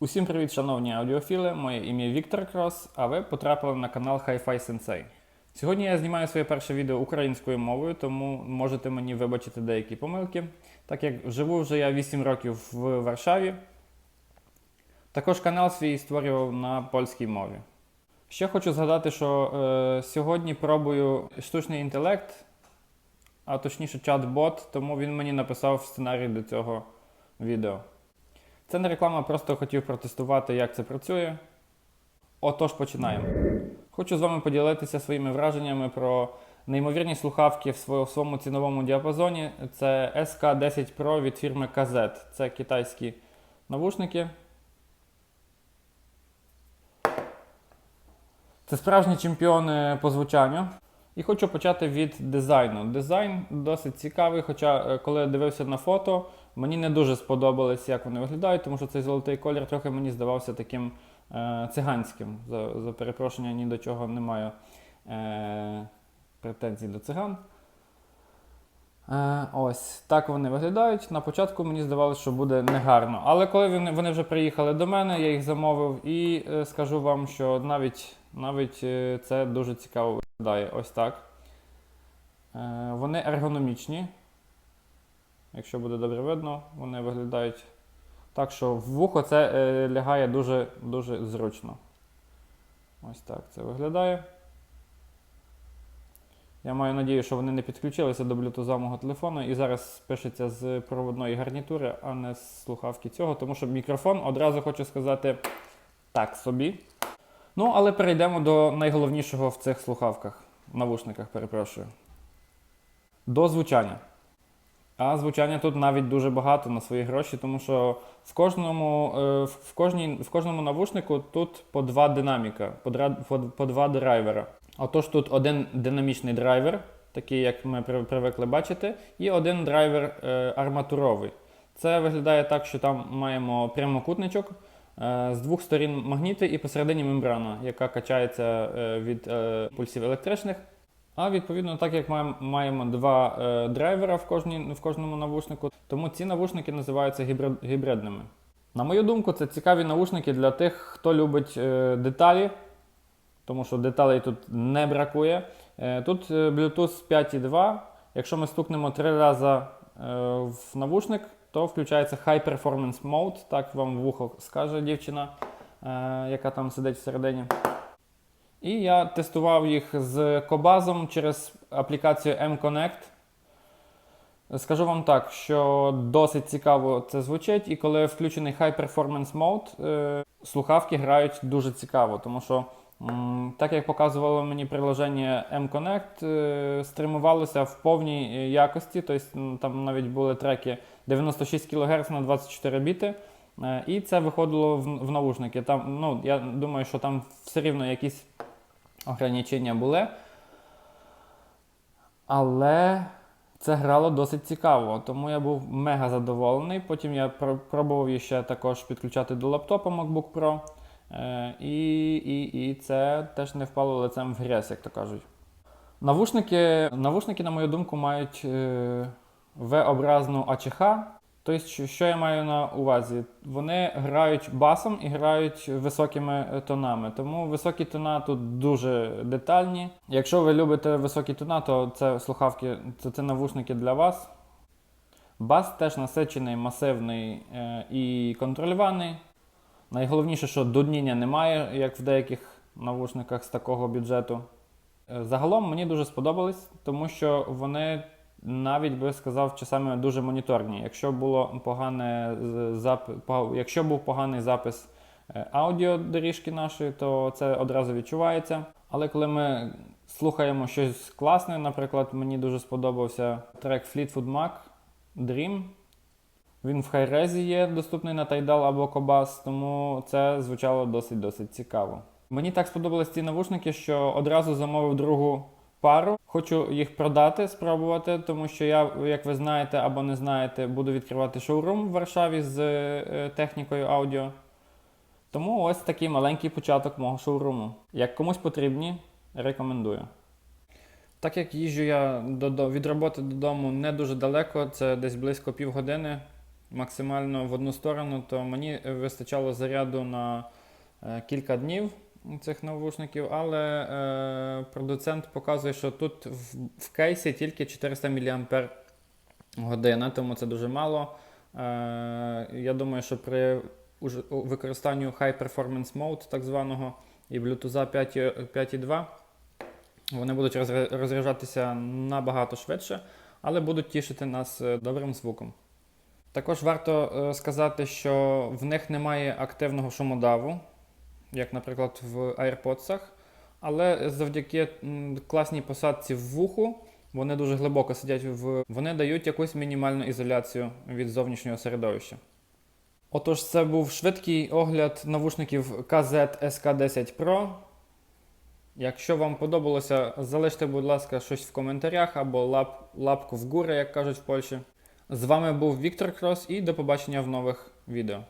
Усім привіт, шановні аудіофіли! Моє ім'я Віктор Крос, а ви потрапили на канал Hi-Fi Sensei. Сьогодні я знімаю своє перше відео українською мовою, тому можете мені вибачити деякі помилки, так як живу вже я 8 років в Варшаві. Також канал свій створював на польській мові. Ще хочу згадати, що е, сьогодні пробую штучний інтелект, а точніше чат-бот, тому він мені написав сценарій до цього відео. Це не реклама, просто хотів протестувати, як це працює. Отож, починаємо. Хочу з вами поділитися своїми враженнями про неймовірні слухавки в своєму, ціновому діапазоні. Це SK10 Pro від фірми KZ. Це китайські навушники. Це справжні чемпіони по звучанню. І хочу почати від дизайну. Дизайн досить цікавий, хоча е, коли я дивився на фото, мені не дуже сподобалось, як вони виглядають, тому що цей золотий колір трохи мені здавався таким е, циганським. За, за перепрошення ні до чого не маю е, претензій до циган. Е, ось так вони виглядають. На початку мені здавалося, що буде негарно. Але коли вони, вони вже приїхали до мене, я їх замовив і е, скажу вам, що навіть, навіть е, це дуже цікаво виглядає. Ось так. Е, вони ергономічні. Якщо буде добре видно, вони виглядають так, що в вухо це е, лягає дуже, дуже зручно. Ось так це виглядає. Я маю надію, що вони не підключилися до Bluetooth мого телефону і зараз пишеться з проводної гарнітури, а не з слухавки цього, тому що мікрофон одразу хочу сказати так собі. Ну, але перейдемо до найголовнішого в цих слухавках, навушниках, перепрошую. До звучання. А звучання тут навіть дуже багато на свої гроші, тому що в кожному, е, в, кожній, в кожному навушнику тут по два динаміка, по, по, по два драйвера. Отож тут один динамічний драйвер, такий як ми при- привикли бачити, і один драйвер е, арматуровий. Це виглядає так, що там маємо прямокутничок, з двох сторін магніти і посередині мембрана, яка качається е, від е, пульсів електричних. А відповідно, так як маємо, маємо два е, драйвера в, кожній, в кожному навушнику, тому ці навушники називаються гібрид, гібридними. На мою думку, це цікаві навушники для тих, хто любить е, деталі, тому що деталей тут не бракує. Е, тут е, Bluetooth 5.2. Якщо ми стукнемо три рази е, в навушник, то включається High Performance Mode, так вам в вухо скаже дівчина, е, яка там сидить всередині. І я тестував їх з Кобазом через аплікацію M-Connect. Скажу вам так, що досить цікаво це звучить, і коли включений High Performance Mode, е, слухавки грають дуже цікаво, тому що, так як показувало мені приложення M-Connect, е, стримувалося в повній е, якості, тобто там навіть були треки 96 кГц на 24 біти. Е, І це виходило в, наушники. Там, ну, я думаю, що там все рівно якісь ограничення були. Але це грало досить цікаво, тому я був мега задоволений. Потім я пробував ще також підключати до лаптопа MacBook Pro. Е, і, і, і це теж не впало лицем в грязь, як то кажуть. Навушники, навушники на мою думку, мають е, V-образну АЧХ. Тобто, що- я маю на увазі? Вони грають басом і грають високими тонами. Тому високі тона тут дуже детальні. Якщо ви любите високі тона, то це слухавки, це, це навушники для вас. Бас теж насичений, масивний е, і контрольований. Найголовніше, що дудніння немає, як в деяких навушниках з такого бюджету. Е, Загалом мені дуже сподобались, тому що вони навіть би сказав часами дуже моніторні. Якщо було погане зап... якщо був поганий запис е, аудіодоріжки нашої, то це одразу відчувається. Але коли ми слухаємо щось класне, наприклад, мені дуже сподобався трек Fleetwood Mac Dream. Він в хайрезі є доступний на Tidal або Cobas, тому це звучало досить-досить цікаво. Мені так сподобались ці навушники, що одразу замовив другу пару. Хочу їх продати, спробувати, тому що я, як ви знаєте або не знаєте, буду відкривати шоурум в Варшаві з е, технікою аудіо. Тому ось такий маленький початок мого шоуруму. Як комусь потрібні, рекомендую. Так як їжджу я від роботи додому не дуже далеко, це десь близько півгодини. Максимально в одну сторону, то мені вистачало заряду на е, кілька днів цих навушників, але е, продуцент показує, що тут в, в кейсі тільки 400 мАч година, тому це дуже мало. Е, я думаю, що при використанні High Performance Mode, так званого, і Bluetooth 5.2, вони будуть розряджатися набагато швидше, але будуть тішити нас е, добрим звуком. Також варто е, сказати, що в них немає активного шумодаву, як, наприклад, в AirPods, але завдяки класній посадці в вуху вони дуже глибоко сидять в. Вони дають якусь мінімальну ізоляцію від зовнішнього середовища. Отож, це був швидкий огляд навушників KZ SK10 Pro. Якщо вам подобалося, залиште, будь ласка, щось в коментарях або лап, лапку гури, як кажуть в Польщі. З вами був Віктор Крос і до побачення в нових відео.